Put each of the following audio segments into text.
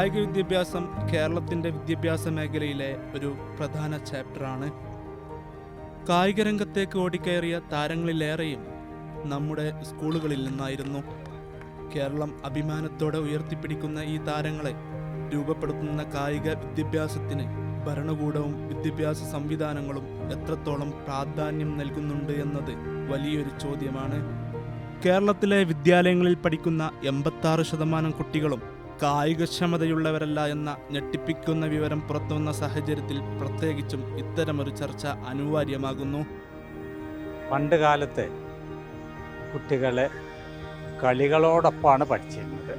കായിക വിദ്യാഭ്യാസം കേരളത്തിന്റെ വിദ്യാഭ്യാസ മേഖലയിലെ ഒരു പ്രധാന ചാപ്റ്ററാണ്. കായിക രംഗത്തേക്ക് ഓടിക്കയറിയ താരങ്ങളിലേറെയും നമ്മുടെ സ്കൂളുകളിൽ നിന്നായിരുന്നു. കേരളം അഭിമാനത്തോടെ ഉയർത്തിപ്പിടിക്കുന്ന ഈ താരങ്ങളെ രൂപപ്പെടുത്തുന്ന കായിക വിദ്യാഭ്യാസത്തിന് ഭരണകൂടവും വിദ്യാഭ്യാസ സംവിധാനങ്ങളും എത്രത്തോളം പ്രാധാന്യം നൽകുന്നുണ്ട് എന്നത് വലിയൊരു ചോദ്യമാണ്. കേരളത്തിലെ വിദ്യാലയങ്ങളിൽ പഠിക്കുന്ന എൺപത്താറ് ശതമാനം കുട്ടികളും കായികക്ഷമതയുള്ളവരല്ല എന്ന ഞെട്ടിപ്പിക്കുന്ന വിവരം പുറത്തുവന്ന സാഹചര്യത്തിൽ പ്രത്യേകിച്ചും ഇത്തരമൊരു ചർച്ച അനിവാര്യമാകുന്നു. പണ്ട് കാലത്ത് കുട്ടികളെ കളികളോടൊപ്പമാണ് പഠിച്ചിരുന്നത്.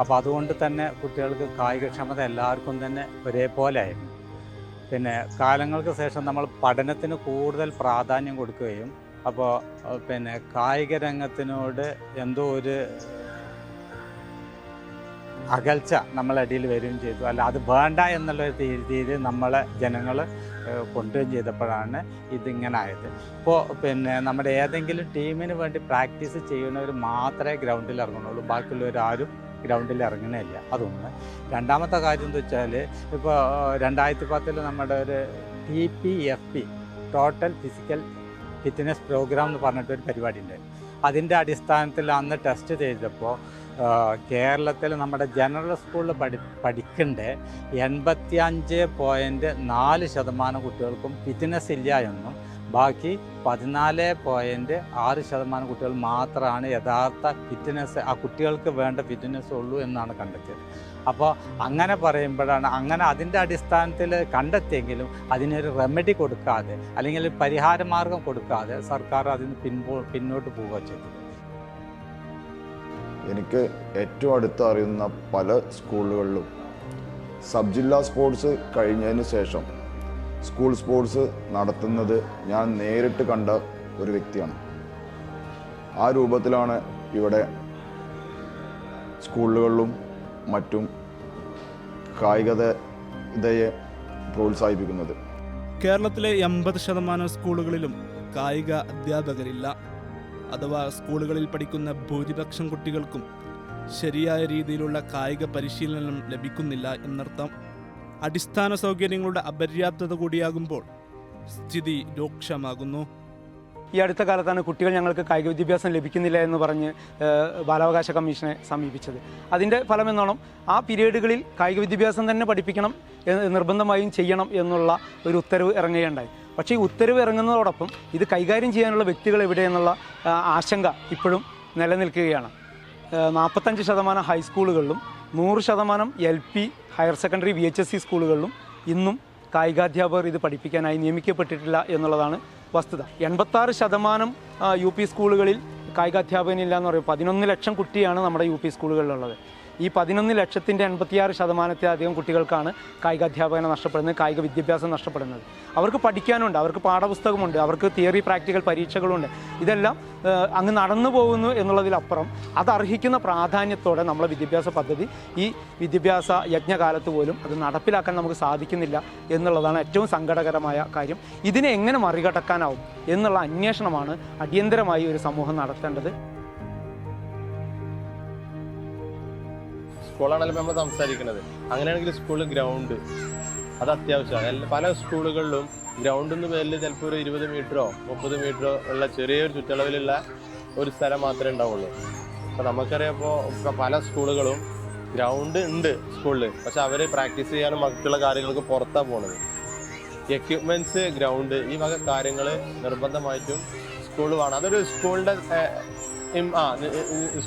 അപ്പോൾ അതുകൊണ്ട് തന്നെ കുട്ടികൾക്ക് കായികക്ഷമത എല്ലാവർക്കും തന്നെ ഒരേപോലെ ആയിരുന്നു പിന്നെ കാലങ്ങൾക്ക് ശേഷം നമ്മൾ പഠനത്തിന് കൂടുതൽ പ്രാധാന്യം കൊടുക്കുകയും അപ്പോൾ പിന്നെ കായിക രംഗത്തിനോട് എന്തോ ഒരു അകൽച്ച നമ്മളെ ഇടയിൽ വരികയും ചെയ്തു. അല്ല അത് വേണ്ട എന്നുള്ള രീതിയിൽ നമ്മളെ ജനങ്ങൾ കൊണ്ടുവരികയും ചെയ്തപ്പോഴാണ് ഇതിങ്ങനെ ആയത്. ഇപ്പോൾ പിന്നെ നമ്മുടെ ഏതെങ്കിലും ടീമിന് വേണ്ടി പ്രാക്ടീസ് ചെയ്യുന്നവർ മാത്രമേ ഗ്രൗണ്ടിൽ ഇറങ്ങുന്നുള്ളൂ. ബാക്കിയുള്ളവർ ആരും ഗ്രൗണ്ടിൽ ഇറങ്ങണില്ല അതൊന്ന്. രണ്ടാമത്തെ കാര്യം എന്താ വെച്ചാൽ ഇപ്പോൾ രണ്ടായിരത്തി പത്തിൽ നമ്മുടെ ഒരു T P F P total physical fitness programme എന്ന് പറഞ്ഞിട്ടൊരു പരിപാടി ഉണ്ട് അതിന്റെ അടിസ്ഥാനത്തിൽ അന്ന് ടെസ്റ്റ് ചെയ്തപ്പോൾ കേരളത്തിൽ നമ്മുടെ ജനറൽ സ്കൂളിൽ പഠി പഠിക്കേണ്ട എൺപത്തി അഞ്ച് പോയിന്റ് നാല് ശതമാനം കുട്ടികൾക്കും ഫിറ്റ്നസ് ഇല്ല എന്നും ബാക്കി പതിനാല് പോയിന്റ് ആറ് ശതമാനം കുട്ടികൾ മാത്രമാണ് യഥാർത്ഥ ഫിറ്റ്നസ് ആ കുട്ടികൾക്ക് വേണ്ട ഫിറ്റ്നസ് ഉള്ളൂ എന്നാണ് കണ്ടെത്തിയത്. അപ്പോൾ അങ്ങനെ പറയുമ്പോഴാണ് അങ്ങനെ അതിന്റെ അടിസ്ഥാനത്തിൽ കണ്ടെത്തിയെങ്കിലും അതിനൊരു റെമഡി കൊടുക്കാതെ അല്ലെങ്കിൽ പരിഹാരമാർഗം പരിഹാര മാർഗം കൊടുക്കാതെ സർക്കാർ അതിന് പിൻപോ പിന്നോട്ട് പോവുക ചെയ്തു എനിക്ക് ഏറ്റവും അടുത്ത് അറിയുന്ന പല സ്കൂളുകളിലും സബ് ജില്ലാ സ്പോർട്സ് കഴിഞ്ഞതിന് ശേഷം സ്കൂൾ സ്പോർട്സ് നടത്തുന്നത് ഞാൻ നേരിട്ട് കണ്ട ഒരു വ്യക്തിയാണ്. ആ രൂപത്തിലാണ് ഇവിടെ സ്കൂളുകളിലും മറ്റും കായികതയെ പ്രോത്സാഹിപ്പിക്കുന്നത്. കേരളത്തിലെ എൺപത് ശതമാനം സ്കൂളുകളിലും കായിക അധ്യാപകരില്ല. അഥവാ സ്കൂളുകളിൽ പഠിക്കുന്ന ഭൂരിപക്ഷം കുട്ടികൾക്കും ശരിയായ രീതിയിലുള്ള കായിക പരിശീലനം ലഭിക്കുന്നില്ല എന്നർത്ഥം. അടിസ്ഥാന സൗകര്യങ്ങളുടെ അപര്യാപ്തത കൂടിയാകുമ്പോൾ സ്ഥിതി രൂക്ഷമാകുന്നു. ഈ അടുത്ത കാലത്താണ് കുട്ടികൾ ഞങ്ങൾക്ക് കായിക വിദ്യാഭ്യാസം ലഭിക്കുന്നില്ല എന്ന് പറഞ്ഞ് ബാലാവകാശ കമ്മീഷനെ സമീപിച്ചത്. അതിന്റെ ഫലമെന്നോണം ആ പീരീഡുകളിൽ കായിക വിദ്യാഭ്യാസം തന്നെ പഠിപ്പിക്കണം നിർബന്ധമായും ചെയ്യണം എന്നുള്ള ഒരു ഉത്തരവ് ഇറങ്ങുകയുണ്ടായി. പക്ഷേ ഈ ഉത്തരവ് ഇറങ്ങുന്നതോടൊപ്പം ഇത് കൈകാര്യം ചെയ്യാനുള്ള വ്യക്തികൾ എവിടെയെന്നുള്ള ആശങ്ക ഇപ്പോഴും നിലനിൽക്കുകയാണ്. നാൽപ്പത്തഞ്ച് ശതമാനം ഹൈസ്കൂളുകളിലും നൂറ് ശതമാനം L P higher secondary V H S C സ്കൂളുകളിലും ഇന്നും കായികാധ്യാപകർ ഇത് പഠിപ്പിക്കാനായി നിയമിക്കപ്പെട്ടിട്ടില്ല എന്നുള്ളതാണ് വസ്തുത. എൺപത്താറ് ശതമാനം യു പി സ്കൂളുകളിൽ കായികാധ്യാപകനില്ല എന്ന് പറയും പതിനൊന്ന് ലക്ഷം കുട്ടിയാണ് നമ്മുടെ യു പി സ്കൂളുകളിലുള്ളത്. ഈ പതിനൊന്ന് ലക്ഷത്തിന്റെ എൺപത്തിയാറ് ശതമാനത്തിലധികം കുട്ടികൾക്കാണ് കായികാധ്യാപകനെ നഷ്ടപ്പെടുന്നത് കായിക വിദ്യാഭ്യാസം നഷ്ടപ്പെടുന്നത്. അവർക്ക് പഠിക്കാനുണ്ട് അവർക്ക് പാഠപുസ്തകമുണ്ട് അവർക്ക് തിയറി പ്രാക്ടിക്കൽ പരീക്ഷകളുണ്ട്. ഇതെല്ലാം അങ്ങ് നടന്നു പോകുന്നു എന്നുള്ളതിലപ്പുറം അത് അർഹിക്കുന്ന പ്രാധാന്യത്തോടെ നമ്മളെ വിദ്യാഭ്യാസ പദ്ധതി ഈ വിദ്യാഭ്യാസ യജ്ഞകാലത്ത് പോലും അത് നടപ്പിലാക്കാൻ നമുക്ക് സാധിക്കുന്നില്ല എന്നുള്ളതാണ് ഏറ്റവും സങ്കടകരമായ കാര്യം. ഇതിനെ എങ്ങനെ മറികടക്കാനാവും എന്നുള്ള അന്വേഷണമാണ് അടിയന്തരമായി ഒരു സമൂഹം നടത്തേണ്ടത്. സ്കൂളാണല്ലോ നമ്മൾ സംസാരിക്കുന്നത്. അങ്ങനെയാണെങ്കിൽ സ്കൂളിൽ ഗ്രൗണ്ട്. അത് അത്യാവശ്യമാണ്. പല സ്കൂളുകളിലും ഗ്രൗണ്ട് എന്ന് പേരിൽ ചിലപ്പോൾ ഒരു ഇരുപത് മീറ്ററോ മുപ്പത് മീറ്ററോ ഉള്ള ചെറിയൊരു ചുറ്റളവിലുള്ള ഒരു സ്ഥലം മാത്രമേ ഉണ്ടാവുള്ളൂ. അപ്പോൾ നമുക്കറിയാം ഇപ്പോൾ പല സ്കൂളുകളും ഗ്രൗണ്ട് ഉണ്ട് സ്കൂളിൽ പക്ഷെ അവർ പ്രാക്ടീസ് ചെയ്യാനും മറ്റുള്ള കാര്യങ്ങൾക്ക് പുറത്താണ് പോണത്. എക്യുപ്മെന്റ്സ് ഗ്രൗണ്ട് ഈ വക കാര്യങ്ങൾ നിർബന്ധമായിട്ടും സ്കൂൾ വേണം. അതൊരു സ്കൂളിന്റെ ആ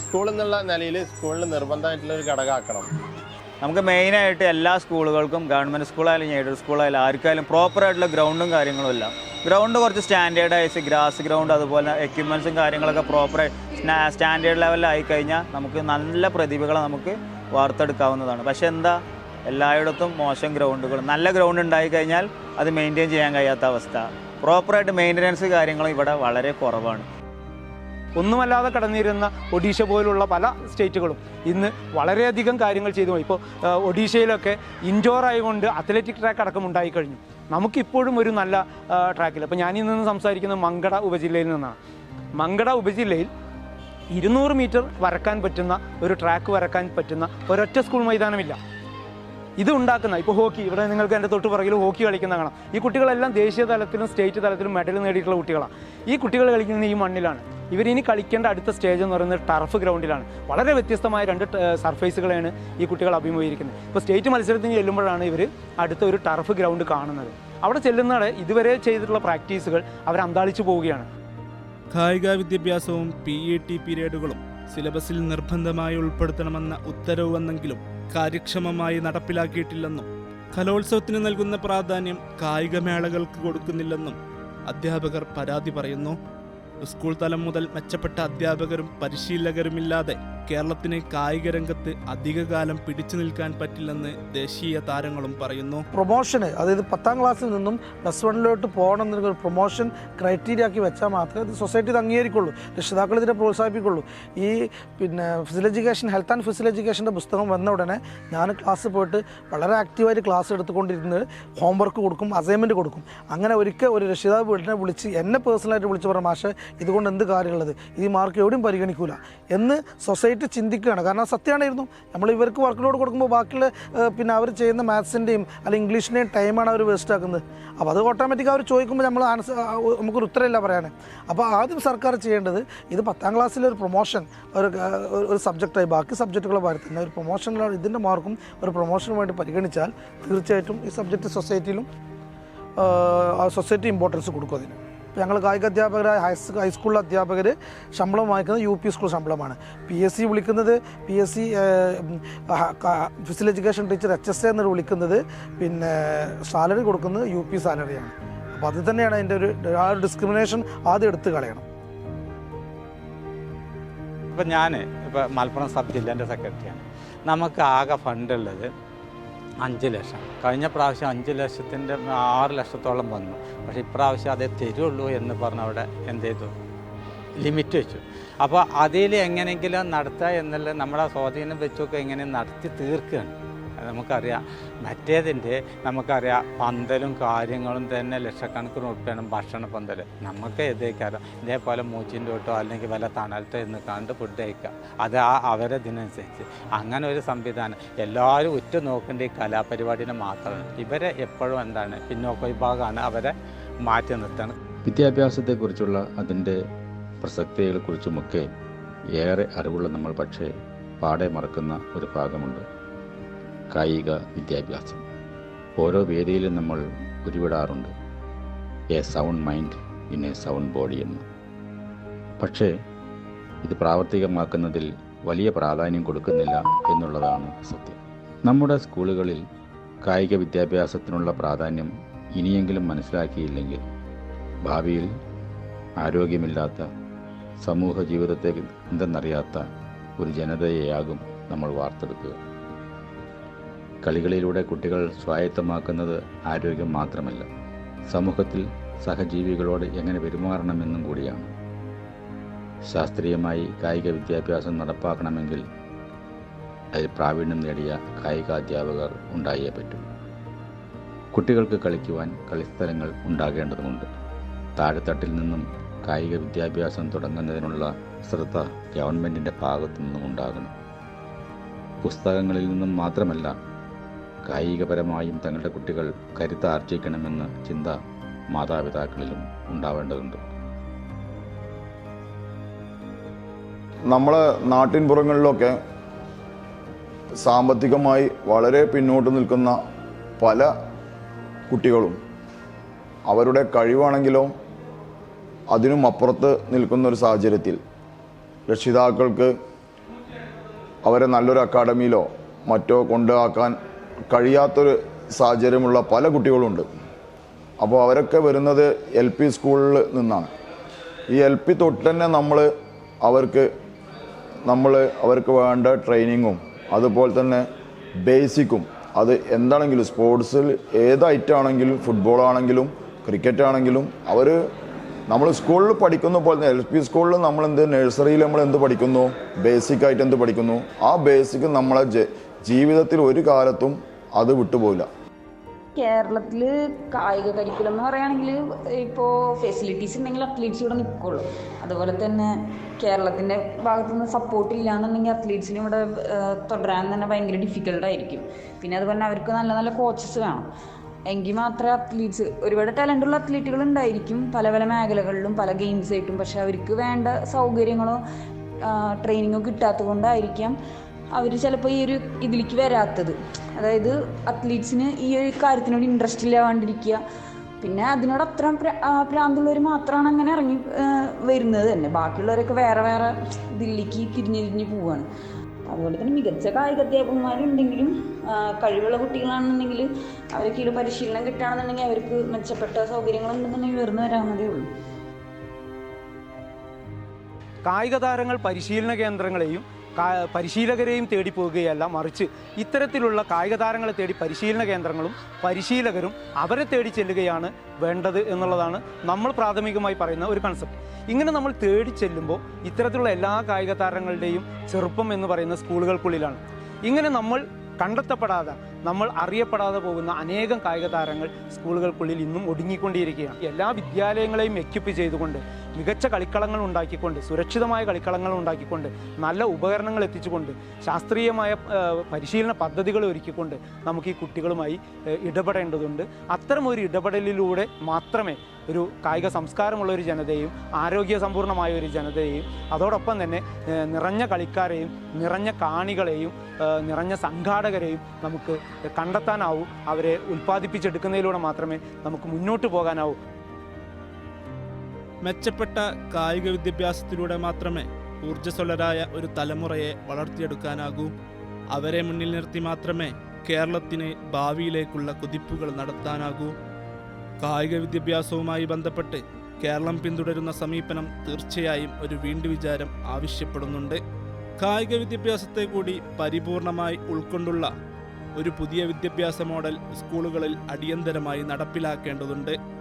സ്കൂൾ എന്നുള്ള നിലയിൽ സ്കൂളിൽ നിർബന്ധമായിട്ടുള്ള ഒരു ഘടകമാക്കണം. നമുക്ക് മെയിനായിട്ട് എല്ലാ സ്കൂളുകൾക്കും ഗവൺമെന്റ് സ്കൂളായാലും എയ്ഡഡ് സ്കൂളായാലും ആർക്കായാലും പ്രോപ്പറായിട്ടുള്ള ഗ്രൗണ്ടും കാര്യങ്ങളും ഇല്ല. ഗ്രൗണ്ട് കുറച്ച് സ്റ്റാൻഡേർഡൈസ് ഗ്രാസ് ഗ്രൗണ്ട് അതുപോലെ എക്യുപ്മെൻസും കാര്യങ്ങളൊക്കെ പ്രോപ്പർ സ്റ്റാൻഡേർഡ് ലെവലിലായി കഴിഞ്ഞാൽ നമുക്ക് നല്ല പ്രതിഭകളെ നമുക്ക് വാർത്തെടുക്കാവുന്നതാണ്. പക്ഷെ എന്താ? എല്ലായിടത്തും മോശം ഗ്രൗണ്ടുകൾ നല്ല ഗ്രൗണ്ട് ഉണ്ടായി കഴിഞ്ഞാൽ അത് മെയിന്റെയിൻ ചെയ്യാൻ കഴിയാത്ത അവസ്ഥ. പ്രോപ്പറായിട്ട് മെയിന്റനൻസ് കാര്യങ്ങളും ഇവിടെ വളരെ കുറവാണ്. ഒന്നുമല്ലാതെ കടന്നിരുന്ന ഒഡീഷ പോലുള്ള പല സ്റ്റേറ്റുകളും ഇന്ന് വളരെയധികം കാര്യങ്ങൾ ചെയ്തു. ഇപ്പോൾ ഒഡീഷയിലൊക്കെ ഇൻഡോർ ആയതുകൊണ്ട് അത്ലറ്റിക് ട്രാക്ക് അടക്കം ഉണ്ടായിക്കഴിഞ്ഞു നമുക്കിപ്പോഴും ഒരു നല്ല ട്രാക്കിൽ അപ്പോൾ ഞാനിൽ നിന്ന് സംസാരിക്കുന്നത് മങ്കട ഉപജില്ലയിൽ നിന്നാണ്. മങ്കട ഉപജില്ലയിൽ ഇരുന്നൂറ് മീറ്റർ വരക്കാൻ പറ്റുന്ന ഒരു ട്രാക്ക് വരക്കാൻ പറ്റുന്ന ഒരൊറ്റ സ്കൂൾ മൈതാനമില്ല. ഇത് ഉണ്ടാക്കുന്ന ഇപ്പോൾ ഹോക്കി ഇവിടെ നിങ്ങൾക്ക് എന്റെ തൊട്ട് പുറകിൽ ഹോക്കി കളിക്കുന്ന കാണാം. ഈ കുട്ടികളെല്ലാം ദേശീയ തലത്തിലും സ്റ്റേറ്റ് തലത്തിലും മെഡൽ നേടിയിട്ടുള്ള കുട്ടികളാണ്. ഈ കുട്ടികൾ കളിക്കുന്നത് ഈ മണ്ണിലാണ്. ഇവരിനി കളിക്കേണ്ട അടുത്ത സ്റ്റേജ് എന്ന് പറയുന്നത് ടർഫ് ഗ്രൗണ്ടിലാണ് വളരെ വ്യത്യസ്തമായ രണ്ട് സർഫേസുകളാണ് ഈ കുട്ടികൾ അഭിമുഖീകരിക്കുന്നത്. ഇപ്പോൾ സ്റ്റേറ്റ് മത്സരത്തിന് ചെല്ലുമ്പോഴാണ് ഇവർ അടുത്ത ഒരു ടർഫ് ഗ്രൗണ്ട് കാണുന്നത്. അവിടെ ചെല്ലുന്നവിടെ ഇതുവരെ ചെയ്തിട്ടുള്ള പ്രാക്ടീസുകൾ അവർ അന്താളിച്ചു പോവുകയാണ്. കായിക വിദ്യാഭ്യാസവും പി ഇ ടി പീരീഡുകളും സിലബസിൽ നിർബന്ധമായി ഉൾപ്പെടുത്തണമെന്ന ഉത്തരവ് വന്നെങ്കിലും കാര്യക്ഷമമായി നടപ്പിലാക്കിയിട്ടില്ലെന്നും കലോത്സവത്തിന് നൽകുന്ന പ്രാധാന്യം കായികമേളകൾക്ക് കൊടുക്കുന്നില്ലെന്നും അധ്യാപകർ പരാതി പറയുന്നു. സ്കൂൾ തലം മുതൽ മെച്ചപ്പെട്ട അധ്യാപകരും പരിശീലകരുമില്ലാതെ കേരളത്തിന് കായിക രംഗത്ത് അധികകാലം പിടിച്ചു നിൽക്കാൻ പറ്റില്ലെന്ന് ദേശീയ താരങ്ങളും പറയുന്നു. പ്രൊമോഷന് അതായത് പത്താം ക്ലാസ്സിൽ നിന്നും പ്ലസ് വണ്ണിലോട്ട് പോകണം എന്നൊരു പ്രൊമോഷൻ ക്രൈറ്റീരിയ ആക്കി വെച്ചാൽ മാത്രമേ ഇത് സൊസൈറ്റി ഇത് അംഗീകരിക്കുള്ളൂ. രക്ഷിതാക്കൾ ഇതിനെ പ്രോത്സാഹിപ്പിക്കുള്ളൂ. ഈ പിന്നെ physical education health and physical എഡ്യൂക്കേഷന്റെ പുസ്തകം വന്ന ഉടനെ ഞാൻ ക്ലാസ് പോയിട്ട് വളരെ ആക്റ്റീവായിട്ട് ക്ലാസ് എടുത്തുകൊണ്ടിരുന്ന് ഹോംവർക്ക് കൊടുക്കും അസൈൻമെന്റ് കൊടുക്കും. അങ്ങനെ ഒരിക്കൽ ഒരു രക്ഷിതാവ് വീട്ടിനെ വിളിച്ച് എന്നെ പേഴ്സണലായിട്ട് വിളിച്ച് പറഞ്ഞ മാഷെ ഇതുകൊണ്ട് എന്ത് കാര്യമുള്ളത്? ഈ മാർക്ക് എവിടെയും പരിഗണിക്കൂല. എന്ന് സൊസൈറ്റി ചിന്തിക്കുകയാണ്. കാരണം സത്യമാണായിരുന്നു നമ്മൾ ഇവർക്ക് വർക്ക് ലോഡ് കൊടുക്കുമ്പോൾ ബാക്കിയുള്ള പിന്നെ അവർ ചെയ്യുന്ന മാത്സിന്റെയും അല്ലെങ്കിൽ ഇംഗ്ലീഷിന്റെയും ടൈമാണ് അവർ വേസ്റ്റ് ആക്കുന്നത്. അപ്പോൾ അത് ഓട്ടോമാറ്റിക് അവർ ചോദിക്കുമ്പോൾ നമ്മൾ ആൻസർ നമുക്കൊരു ഉത്തരമില്ല പറയാനേ. അപ്പോൾ ആദ്യം സർക്കാർ ചെയ്യേണ്ടത് ഇത് പത്താം ക്ലാസ്സിലെ ഒരു പ്രൊമോഷൻ ഒരു ഒരു സബ്ജക്റ്റായി ബാക്കി സബ്ജക്റ്റുകളെ പോലെ തന്നെ. ഒരു പ്രൊമോഷനിലാണ് ഇതിന്റെ മാർക്കും ഒരു പ്രൊമോഷന് വേണ്ടി പരിഗണിച്ചാൽ തീർച്ചയായിട്ടും ഈ സബ്ജക്റ്റ് സൊസൈറ്റിയിലും സൊസൈറ്റി ഇമ്പോർട്ടൻസ് കൊടുക്കും അതിന്. ഞങ്ങൾ കായിക അധ്യാപകരായ ഹൈസ് ഹൈസ്കൂൾ അധ്യാപകർ ശമ്പളം വാങ്ങിക്കുന്നത് യു പി സ്കൂൾ ശമ്പളമാണ്. പി എസ് സി വിളിക്കുന്നത് P S C physical education teacher H S A എന്ന് വിളിക്കുന്നത് പിന്നെ സാലറി കൊടുക്കുന്നത് യു പി സാലറിയാണ് അപ്പോൾ അത് തന്നെയാണ് അതിന്റെ ഒരു ആ ഒരു ഡിസ്ക്രിമിനേഷൻ ആദ്യം എടുത്തു കളയണം. ഇപ്പം ഞാൻ ഇപ്പോൾ മലപ്പുറം സബ് ജില്ലേന്റെ സെക്രട്ടറിയാണ് നമുക്ക് ആകെ ഫണ്ടുള്ളത് അഞ്ച് ലക്ഷം. കഴിഞ്ഞ പ്രാവശ്യം അഞ്ച് ലക്ഷത്തിന്റെ ആറ് ലക്ഷത്തോളം വന്നു. പക്ഷേ ഇപ്രാവശ്യം അതേ തരുള്ളൂ എന്ന് പറഞ്ഞ് അവിടെ എന്ത് ചെയ്തു? ലിമിറ്റ് വെച്ചു. അപ്പോൾ അതിൽ എങ്ങനെയെങ്കിലും നടത്തുക എന്നുള്ള നമ്മുടെ സ്വാധീനം വെച്ചൊക്കെ എങ്ങനെ നടത്തി തീർക്കുകയാണ്. നമുക്കറിയാം. മറ്റേതിന്റെ നമുക്കറിയാം പന്തലും കാര്യങ്ങളും തന്നെ ലക്ഷക്കണക്കിന് ഉറപ്പാണ് ഭക്ഷണ പന്തൽ നമുക്ക് എതേക്കാരം ഇതേപോലെ മൂച്ചിന്റെ തൊട്ടോ അല്ലെങ്കിൽ വല്ല തണലത്തോ എന്ന് കണ്ട് ഫുഡ് കഴിക്കുക അത് ആ അവരെ ഇതിനനുസരിച്ച്. അങ്ങനെ ഒരു സംവിധാനം. എല്ലാവരും ഉറ്റ നോക്കേണ്ട ഈ കലാപരിപാടിനെ മാത്രമാണ്. ഇവരെ എപ്പോഴും എന്താണ് പിന്നോക്ക വിഭാഗമാണ് അവരെ മാറ്റി നിർത്തണം വിദ്യാഭ്യാസത്തെക്കുറിച്ചുള്ള അതിന്റെ പ്രസക്തികളെക്കുറിച്ചുമൊക്കെ ഏറെ അറിവുള്ള നമ്മൾ പക്ഷേ പാടെ മറക്കുന്ന ഒരു ഭാഗമുണ്ട്. കായിക വിദ്യാഭ്യാസം. ഓരോ വേദിയിലും നമ്മൾ ഉരുവിടാറുണ്ട്. A sound mind in a sound body എന്ന്. പക്ഷേ ഇത് പ്രാവർത്തികമാക്കുന്നതിൽ വലിയ പ്രാധാന്യം കൊടുക്കുന്നില്ല എന്നുള്ളതാണ് സത്യം. നമ്മുടെ സ്കൂളുകളിൽ കായിക വിദ്യാഭ്യാസത്തിനുള്ള പ്രാധാന്യം ഇനിയെങ്കിലും മനസ്സിലാക്കിയില്ലെങ്കിൽ ഭാവിയിൽ ആരോഗ്യമില്ലാത്ത സമൂഹ ജീവിതത്തെ എന്തെന്നറിയാത്ത ഒരു ജനതയെയാകും നമ്മൾ വാർത്തെടുക്കുക. കളികളിലൂടെ കുട്ടികൾ സ്വായത്തമാക്കുന്നത് ആരോഗ്യം മാത്രമല്ല സമൂഹത്തിൽ സഹജീവികളോട് എങ്ങനെ പെരുമാറണമെന്നും കൂടിയാണ്. ശാസ്ത്രീയമായി കായിക വിദ്യാഭ്യാസം നടപ്പാക്കണമെങ്കിൽ അതിൽ പ്രാവീണ്യം നേടിയ കായികാധ്യാപകർ ഉണ്ടായേ പറ്റൂ. കുട്ടികൾക്ക് കളിക്കുവാൻ കളിസ്ഥലങ്ങൾ ഉണ്ടാകേണ്ടതുണ്ട്. താഴെത്തട്ടിൽ നിന്നും കായിക വിദ്യാഭ്യാസം തുടങ്ങുന്നതിനുള്ള ശ്രദ്ധ ഗവൺമെന്റിന്റെ ഭാഗത്തു നിന്നും ഉണ്ടാകണം. പുസ്തകങ്ങളിൽ നിന്നും മാത്രമല്ല കായികപരമായും തങ്ങളുടെ കുട്ടികൾ കരുത്താർജിക്കണമെന്ന ചിന്ത മാതാപിതാക്കളിലും ഉണ്ടാവേണ്ടതുണ്ട്. നമ്മളെ നാട്ടിൻപുറങ്ങളിലൊക്കെ സാമ്പത്തികമായി വളരെ പിന്നോട്ട് നിൽക്കുന്ന പല കുട്ടികളും അവരുടെ കഴിവാണെങ്കിലോ അതിനും അപ്പുറത്ത് നിൽക്കുന്ന ഒരു സാഹചര്യത്തിൽ രക്ഷിതാക്കൾക്ക് അവരെ നല്ലൊരു അക്കാഡമിയിലോ മറ്റോ കൊണ്ടാക്കാൻ കഴിയാത്തൊരു സാഹചര്യമുള്ള പല കുട്ടികളുണ്ട്. അപ്പോൾ അവരൊക്കെ വരുന്നത് എൽ പി സ്കൂളിൽ നിന്നാണ്. ഈ എൽ പി തൊട്ട് തന്നെ നമ്മൾ അവർക്ക് നമ്മൾ അവർക്ക് വേണ്ട ട്രെയിനിങ്ങും അതുപോലെ തന്നെ ബേസിക്കും അത് എന്താണെങ്കിലും സ്പോർട്സിൽ ഏത് ഐറ്റം ആണെങ്കിലും ഫുട്ബോൾ ആണെങ്കിലും ക്രിക്കറ്റ് ആണെങ്കിലും അവർ നമ്മൾ സ്കൂളിൽ പഠിക്കുന്ന പോലെ തന്നെ എൽ പി സ്കൂളിൽ നമ്മൾ എന്ത് നഴ്സറിയിൽ നമ്മൾ എന്ത് പഠിക്കുന്നു? ബേസിക്കായിട്ട് എന്ത് പഠിക്കുന്നു? ആ ബേസിക് നമ്മളെ ജീവിതത്തിൽ ഒരു കാലത്തും അത് വിട്ടുപോകില്ല കേരളത്തിൽ കായിക കരിക്കുലം എന്ന് പറയുകയാണെങ്കിൽ ഇപ്പോൾ ഫെസിലിറ്റീസ് ഉണ്ടെങ്കിൽ അത്ലീറ്റ്സ് ഇവിടെ നിൽക്കുള്ളൂ അതുപോലെ തന്നെ കേരളത്തിന്റെ ഭാഗത്തു നിന്ന് സപ്പോർട്ട് ഇല്ലാന്നുണ്ടെങ്കിൽ അത്ലീറ്റ്സിന് ഇവിടെ തുടരാൻ തന്നെ ഭയങ്കര ഡിഫിക്കൽട്ടായിരിക്കും പിന്നെ അതുപോലെ അവർക്ക് നല്ല നല്ല കോച്ചസ് വേണം. എങ്കിൽ മാത്രമേ അത്ലീറ്റ്സ് ഒരുപാട് ടാലന്റുള്ള അത്ലീറ്റുകൾ ഉണ്ടായിരിക്കും. പല പല മേഖലകളിലും പല ഗെയിംസ് ആയിട്ടും. പക്ഷെ അവർക്ക് വേണ്ട സൗകര്യങ്ങളോ ട്രെയിനിങ്ങോ കിട്ടാത്തത് കൊണ്ടായിരിക്കാം അവർ ചിലപ്പോൾ ഈ ഒരു ഇതിലേക്ക് വരാത്തത്. അതായത് അത്ലീറ്റ്സിന് ഈ ഒരു കാര്യത്തിനോട് ഇൻട്രസ്റ്റ് ഇല്ലാണ്ടിരിക്കുക. പിന്നെ അതിനോട് അത്ര പ്രാന്തുള്ളവർ മാത്രമാണ് അങ്ങനെ ഇറങ്ങി വരുന്നത് തന്നെ. ബാക്കിയുള്ളവരൊക്കെ വേറെ വേറെ ഇതിലേക്ക് തിരിഞ്ഞ് തിരിഞ്ഞ് പോവാണ്. അതുപോലെ തന്നെ മികച്ച കായിക അധ്യാപകന്മാരുണ്ടെങ്കിലും കഴിവുള്ള കുട്ടികളാണെന്നുണ്ടെങ്കിൽ അവർക്ക് കീഴിൽ പരിശീലനം കിട്ടുകയാണെന്നുണ്ടെങ്കിൽ അവർക്ക് മെച്ചപ്പെട്ട സൗകര്യങ്ങളുണ്ടെന്നുണ്ടെങ്കിൽ ഉയർന്നു വരാവുന്നതേ ഉള്ളൂ. കായിക താരങ്ങൾ പരിശീലന കേന്ദ്രങ്ങളെയും പരിശീലകരെയും തേടി പോകുകയല്ല മറിച്ച് ഇത്തരത്തിലുള്ള കായിക താരങ്ങളെ തേടി പരിശീലന കേന്ദ്രങ്ങളും പരിശീലകരും അവരെ തേടി ചെല്ലുകയാണ് വേണ്ടത് എന്നുള്ളതാണ് നമ്മൾ പ്രാഥമികമായി പറയുന്ന ഒരു കൺസെപ്റ്റ് ഇങ്ങനെ നമ്മൾ തേടി ചെല്ലുമ്പോൾ ഇത്തരത്തിലുള്ള എല്ലാ കായിക താരങ്ങളുടെയും ചെറുപ്പം എന്ന് പറയുന്ന സ്കൂളുകൾക്കുള്ളിലാണ്. ഇങ്ങനെ നമ്മൾ കണ്ടെത്തപ്പെടാതെ നമ്മൾ അറിയപ്പെടാതെ പോകുന്ന അനേകം കായിക താരങ്ങൾ സ്കൂളുകൾക്കുള്ളിൽ ഇന്നും ഒടുങ്ങിക്കൊണ്ടിരിക്കുകയാണ് എല്ലാ വിദ്യാലയങ്ങളെയും എക്യുപ്പ് ചെയ്തുകൊണ്ട് മികച്ച കളിക്കളങ്ങൾ ഉണ്ടാക്കിക്കൊണ്ട് സുരക്ഷിതമായ കളിക്കളങ്ങൾ ഉണ്ടാക്കിക്കൊണ്ട് നല്ല ഉപകരണങ്ങൾ എത്തിച്ചുകൊണ്ട് ശാസ്ത്രീയമായ പരിശീലന പദ്ധതികൾ ഒരുക്കിക്കൊണ്ട് നമുക്ക് ഈ കുട്ടികളുമായി ഇടപെടേണ്ടതുണ്ട്. അത്തരം ഒരു ഇടപെടലിലൂടെ മാത്രമേ ഒരു കായിക സംസ്കാരമുള്ള ഒരു ജനതയും ആരോഗ്യ സമ്പൂർണമായ ഒരു ജനതയെയും അതോടൊപ്പം തന്നെ നിറഞ്ഞ കളിക്കാരെയും നിറഞ്ഞ കാണികളെയും നിറഞ്ഞ സംഘാടകരെയും നമുക്ക് കണ്ടെത്താനാവൂ. അവരെ ഉൽപ്പാദിപ്പിച്ചെടുക്കുന്നതിലൂടെ മാത്രമേ നമുക്ക് മുന്നോട്ട് പോകാനാവൂ. മെച്ചപ്പെട്ട കായിക വിദ്യാഭ്യാസത്തിലൂടെ മാത്രമേ ഊർജസ്വലരായ ഒരു തലമുറയെ വളർത്തിയെടുക്കാനാകൂ. അവരെ മുന്നിൽ നിർത്തി മാത്രമേ കേരളത്തിന് ഭാവിയിലേക്കുള്ള കുതിപ്പുകൾ നടത്താനാകൂ. കായിക വിദ്യാഭ്യാസവുമായി ബന്ധപ്പെട്ട് കേരളം പിന്തുടരുന്ന സമീപനം തീർച്ചയായും ഒരു വീണ്ടുവിചാരം ആവശ്യപ്പെടുന്നുണ്ട്. കായിക വിദ്യാഭ്യാസത്തെ കൂടി പരിപൂർണമായി ഉൾക്കൊണ്ടുള്ള ഒരു പുതിയ വിദ്യാഭ്യാസ മോഡൽ സ്കൂളുകളിൽ അടിയന്തരമായി നടപ്പിലാക്കേണ്ടതുണ്ട്.